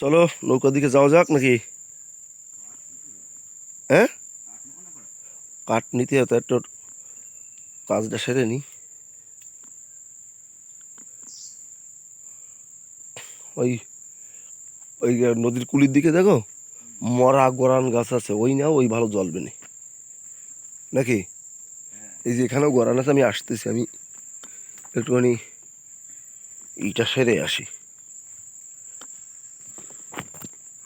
চলো, নৌকার দিকে যাওয়া যাক নাকি? হ্যাঁ? কাঠ নিতে হতো একটু কাজটা সেরে নি। ওই ওই নদীর কুলির দিকে দেখো? মরা গরান গাছ আছে, ওই না ওই ভালো জ্বলবে না নাকি? এই যে এখানেও গরান আছে, আমি আসতেছি, আমি একটুখানি ইটা সেরে আসি।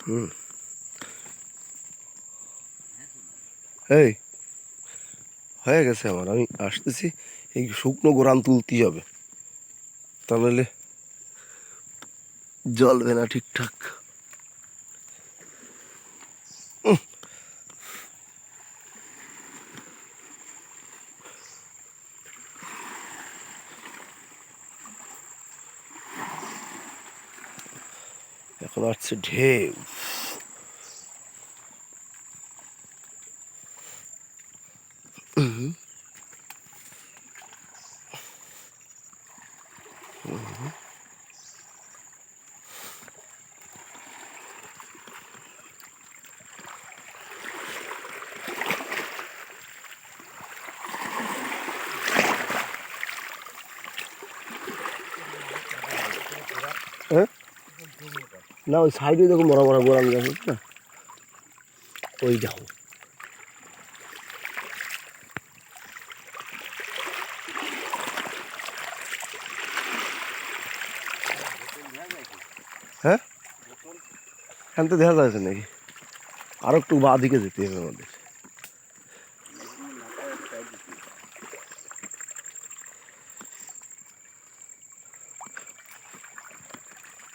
হুম। এই, হয়ে গেছে আমার, আমি আসতেছি, এই শুকনো গোরান তুলতেই হবে। তা নাহলে জ্বলবে না ঠিকঠাক। এখন আসছে ঢেউ। হ্যাঁ না ওই সাইডে দেখো মরা মরা গোড়ান গাছ আছে না ওই দেখো হ্যাঁ? তো দেখা যাচ্ছে নাকি? আরও একটু বা দিকে যেতে হবে আমাদের।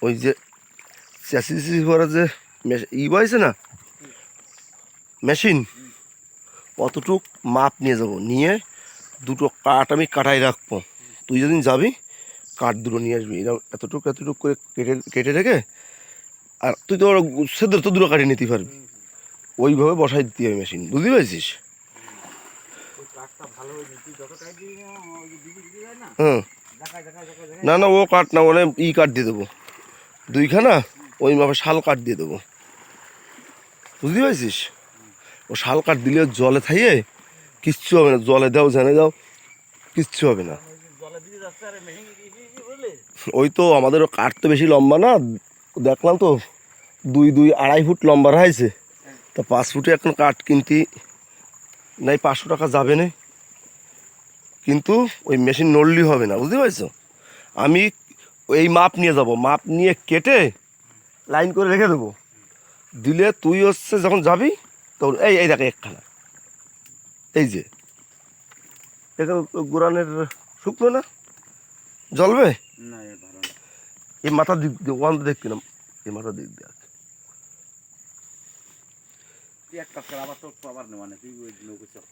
ওই যে চেঁচি করার যে ই বয়েছে না? মেশিন। অতটুক মাপ নিয়ে যাব। নিয়ে দুটো কাঠ আমি কাটাই রাখব। তুই যেদিন যাবি কাঠ দুটো নিয়ে আসবি। এরকম এতটুকু এতটুকু করে কেটে কেটে রেখে আর তুই তো সেদের তো দুটো কাটিয়ে নিতে পারবি। ওইভাবে বসাই দিতে হবে মেশিন বুঝতে পেরেছিস? হয়ে না? না হুম ও কাঠ না মানে ই কাঠ দিয়ে দেবো। দুইখানা ওই মাপে শাল কাঠ দিয়ে দেবো। বুঝতে পেরেছিস? ও শাল কাঠ দিলে জলে থাইয়ে কিচ্ছু হবে না। জলে দাও জানে দাও কিচ্ছু হবে না। ওই তো আমাদের কাঠ তো বেশি লম্বা না, দেখলাম তো দুই দুই আড়াই ফুট লম্বা হয়েছে তা পাঁচ ফুটে এখন কাঠ কিনতে নাই, পাঁচশো টাকা যাবে না। কিন্তু ওই মেশিন নড়লি হবে না, বুঝতে পারছ? আমি এই মাপ নিয়ে যাব, মাপ নিয়ে কেটে লাইন করে রেখে দেবো। দিলে তুই হচ্ছে যখন যাবি, তখন এই এই দেখে একখানা। এই যে এখানে গোরানের শুকনো না? জ্বলবে? এই মাথার দিক দিয়ে ওয়ান না এই মাথার দিক দিয়ে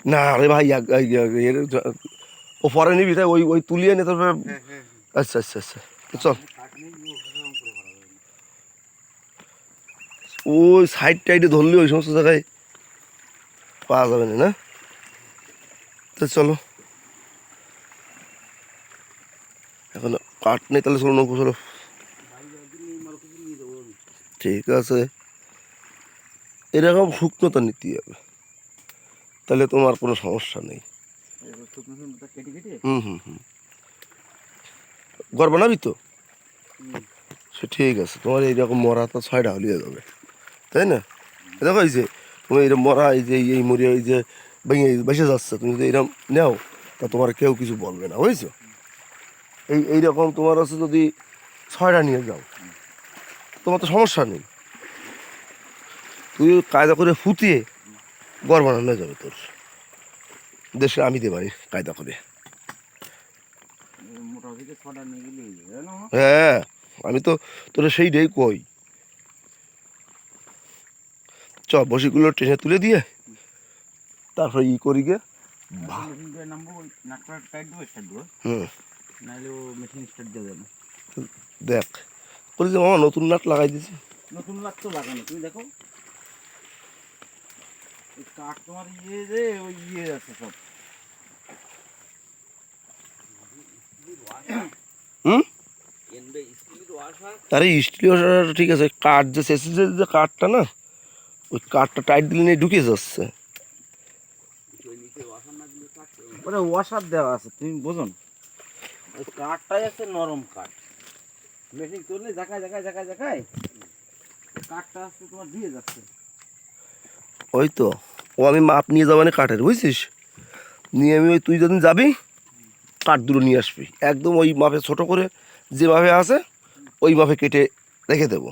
না রে ভাই ও পরে নিবি তাই ওই ওই তুলিয়ে নে তারপরে হ্যাঁ হ্যাঁ আচ্ছা আচ্ছা আচ্ছা চল। হবে। ওই সাইড টাইডে ধরলে ওই সমস্ত জায়গায় পাওয়া যাবে না না? তো চলো এখন কাঠ নেই তাহলে চলো নৌকো চলো। ঠিক আছে। এরকম শুকনোতা নিতে হবে। তাহলে তোমার কোনো সমস্যা নেই। হুম হুম হুম। ঘর বানাবি তো। সে ঠিক আছে তোমার এইরকম মরা তো ছয়টা হলিয়ে যাবে। তাই না? দেখো এই যে তুমি এইরকম মরা এই যে এই মরিয়া এই যে ভেঙে বেসে যাচ্ছে তুমি যদি এইরকম নেও তা তোমার কেউ কিছু বলবে না বুঝছ? এই এইরকম তোমার হচ্ছে যদি ছয়টা নিয়ে যাও তোমার তো সমস্যা নেই। তুই কায়দা করে ফুটিয়ে গড় বানানো যাবে তোর। দেশে আমি দে পারি কায়দা করে। হয়ে আমি তো তোরা সেই ডেই কই। চ বসিগুলো ট্রেনে তুলে দিয়ে তারপরে ই করি গে। হুম। নাহলে ও মেশিন স্টার্ট দিয়ে দেবে। দেখ যে মামা নতুন নাট লাগাই দিছি নতুন লাগতো লাগানো তুমি দেখো। কাঠ তোমার ইয়ে রে ওই ইয়ে আছে সব। হুম? ওয়াশার আরে স্টিল ঠিক আছে কাঠ যে শেষে যে কাঠটা না ওই কাঠটা টাইট দিলে নিয়ে ঢুকে যাচ্ছে। ওয়াশার দেওয়া আছে তুমি বোঝো না। ওই কাঠটাই আছে নরম কাঠ। মেশিন চললে জায়গায় জায়গায় জায়গায় জায়গায় কাঠটা আসছে তোমার দিয়ে যাচ্ছে। ওই তো। ও আমি মাপ নিয়ে যাব না কাঠের বুঝছিস? নিয়ে আমি ওই তুই যেদিন যাবি কাঠ দুটো নিয়ে আসবি। একদম ওই মাপে ছোট করে যে মাপে আছে ওই মাপে কেটে রেখে দেবো।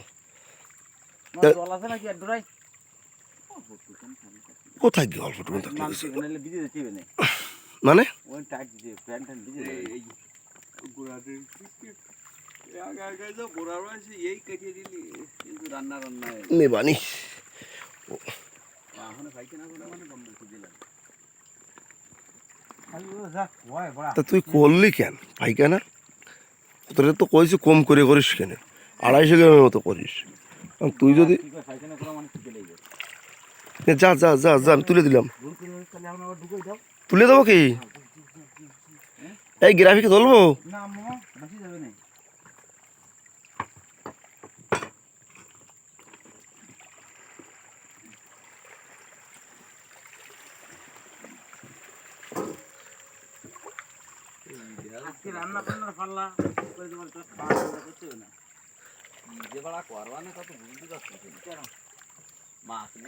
কোথায় গিয়ে অল্প টুকু থাকলে মাংস গেছে? বানালে ভিজে যেতে হবে না। মানে? আগে আগে যা রয়েছে এই কেটে দিলি কিন্তু রান্না নেবানি এখন করে মানে তা তুই করলি কেন? পাইকানা তোরা তো কইছি কম করে করিস কেন? আড়াইশো গ্রামের মতো করিস। তুই যদি মানে যা যা যা যা আমি তুলে দিলাম। তুলে দেবো কি? এই গ্রাফিক ধরবো? না মামা বেশি যাবে না। আজকে রান্না বান্নার পাল্লা করে তোমার তো খাওয়া করতে হবে না। যে বেলা করবা না কত বুঝতে পারছি। মাছ নেই